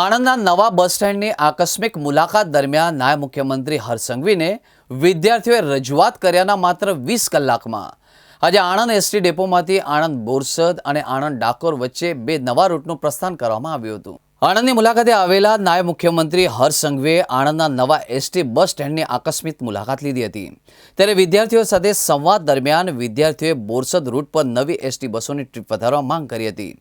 આણંદના નવા બસ સ્ટેન્ડની આકસ્મિક મુલાકાત દરમિયાન નાયબ મુખ્યમંત્રી હરસંઘવીને વિદ્યાર્થીઓએ રજૂઆત કર્યાના માત્ર વીસ કલાકમાં. આજે આણંદ એસટી ડેપોમાંથી આણંદ બોરસદ અને આણંદ ડાકોર વચ્ચે બે નવા રૂટનું પ્રસ્થાન કરવામાં આવ્યું હતું. આણંદની મુલાકાતે આવેલા નાયબ મુખ્યમંત્રી હરસંઘવીએ આણંદના નવા એસટી બસ સ્ટેન્ડની આકસ્મિક મુલાકાત લીધી હતી. ત્યારે વિદ્યાર્થીઓ સાથે સંવાદ દરમિયાન વિદ્યાર્થીઓએ બોરસદ રૂટ પર નવી એસટી બસોની ટ્રીપ વધારવા માંગ કરી હતી.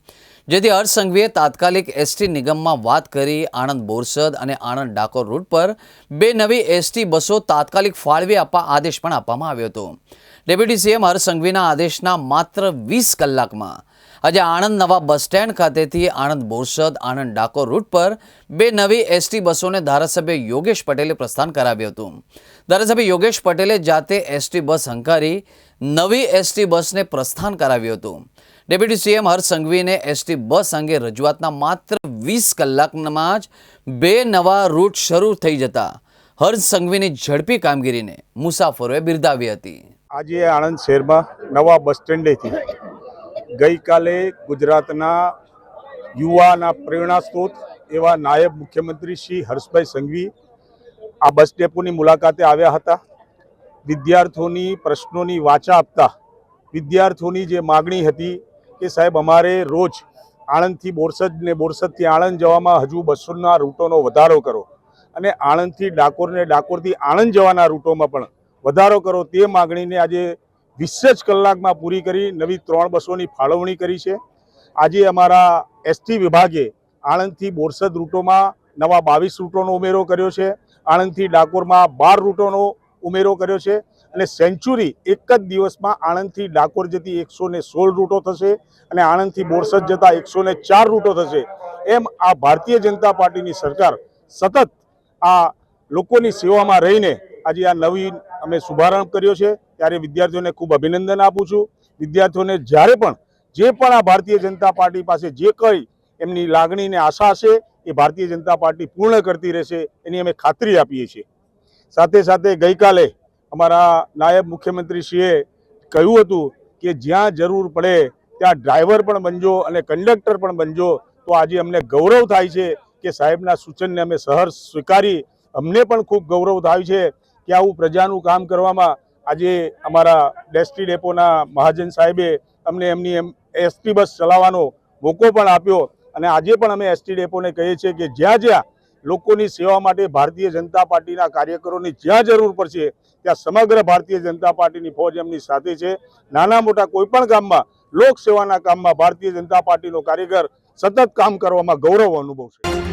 જેથી હર્ષસંઘવીએ તાત્કાલિક એસટી નિગમમાં વાત કરી આણંદ બોરસદ અને આણંદ ડાકોર રૂટ પર બે નવી એસટી બસો તાત્કાલિક ફાળવી આપવા આદેશ પણ આપવામાં આવ્યો હતો. ડેપ્યુટી સીએમ હરસંઘવીના આદેશના માત્ર વીસ કલાકમાં આજે આણંદ નવા બસ સ્ટેન્ડ ખાતેથી આણંદ બોરસદ, આણંદ ડાકોર રૂટ પર બે નવી એસટી બસોને ધારાસભ્ય યોગેશ પટેલે પ્રસ્થાન કરાવ્યું હતું. ધારાસભ્ય યોગેશ પટેલે જાતે એસટી બસ હંકારી નવી એસટી બસને પ્રસ્થાન કરાવ્યું હતું. ડેપ્યુટી સીએમ હર્ષ સંઘવીને એસટી બસ અંગે રજૂઆતના માત્ર વીસ કલાકમાં જ બે નવા રૂટ શરૂ થઈ જતા હર્ષ સંઘવીની ઝડપી કામગીરીને મુસાફરોએ બિરદાવી હતી. આજે આણંદ શહેરમાં નવા બસ સ્ટેન્ડેથી ગઈકાલે ગુજરાતના યુવાના પ્રેરણા સ્ત્રોત એવા નાયબ મુખ્યમંત્રી શ્રી હર્ષભાઈ સંઘવી આ બસ ડેપોની મુલાકાતે આવ્યા હતા. વિદ્યાર્થીઓની પ્રશ્નોની વાચા આપતા વિદ્યાર્થીઓની જે માગણી હતી કે સાહેબ અમારે રોજ આણંદથી બોરસદ ને બોરસદથી આણંદ જવામાં હજુ બસોના રૂટોનો વધારો કરો અને આણંદથી ડાકોર ને ડાકોરથી આણંદ જવાના રૂટોમાં પણ વધારો કરો તે માગણીને આજે વીસ જ કલાકમાં પૂરી કરી નવી ત્રણ બસોની ફાળવણી કરી છે. આજે અમારા એસટી વિભાગે આણંદથી બોરસદ રૂટોમાં નવા બાવીસ રૂટોનો ઉમેરો કર્યો છે. આણંદથી ડાકોરમાં બાર રૂટોનો ઉમેરો કર્યો છે. અને સેન્ચુરી એક જ દિવસમાં આણંદથી ડાકોર જતી એકસો સોળ રૂટો થશે અને આણંદથી બોરસદ જતા એકસો ચાર રૂટો થશે. એમ આ ભારતીય જનતા પાર્ટીની સરકાર સતત આ લોકોની સેવામાં રહીને આજે આ નવી અમે શુભારંભ કર્યો છે. ત્યારે વિદ્યાર્થીઓને ખૂબ અભિનંદન આપું છું. વિદ્યાર્થીઓને જ્યારે પણ જે પણ આ ભારતીય જનતા પાર્ટી પાસે જે કંઈ એમની લાગણી ને આશા છે એ ભારતીય જનતા પાર્ટી પૂર્ણ કરતી રહેશે એની અમે ખાતરી આપીએ છીએ. સાથે સાથે ગઈકાલે અમારા નાયબ મુખ્યમંત્રીશ્રીએ કહ્યું હતું કે જ્યાં જરૂર પડે ત્યાં ડ્રાઈવર પણ બનજો અને કંડક્ટર પણ બનજો. તો આજે અમને ગૌરવ થાય છે કે સાહેબના સૂચનને અમે સહર્ષ સ્વીકારી. અમને પણ ખૂબ ગૌરવ થાય છે કે આવું પ્રજાનું કામ કરવામાં આજે અમારા ડેસ્ટી ડેપોના મહાજન સાહેબે અમને એમની એમ એસટી બસ ચલાવવાનો મોકો પણ આપ્યો. અને આજે પણ અમે એસટી ડેપોને કહીએ છીએ કે જ્યાં જ્યાં લોકોની સેવા માટે ભારતીય જનતા પાર્ટીના કાર્યકરોની જ્યાં જરૂર પડશે, ત્યાં સમગ્ર ભારતીય જનતા પાર્ટીની ફોજ એમની સાથે છે. નાના મોટા કોઈપણ ગામમાં કામમાં લોક કામમાં ભારતીય જનતા પાર્ટીનો કાર્યકર સતત કામ કરવામાં ગૌરવ અનુભવશે.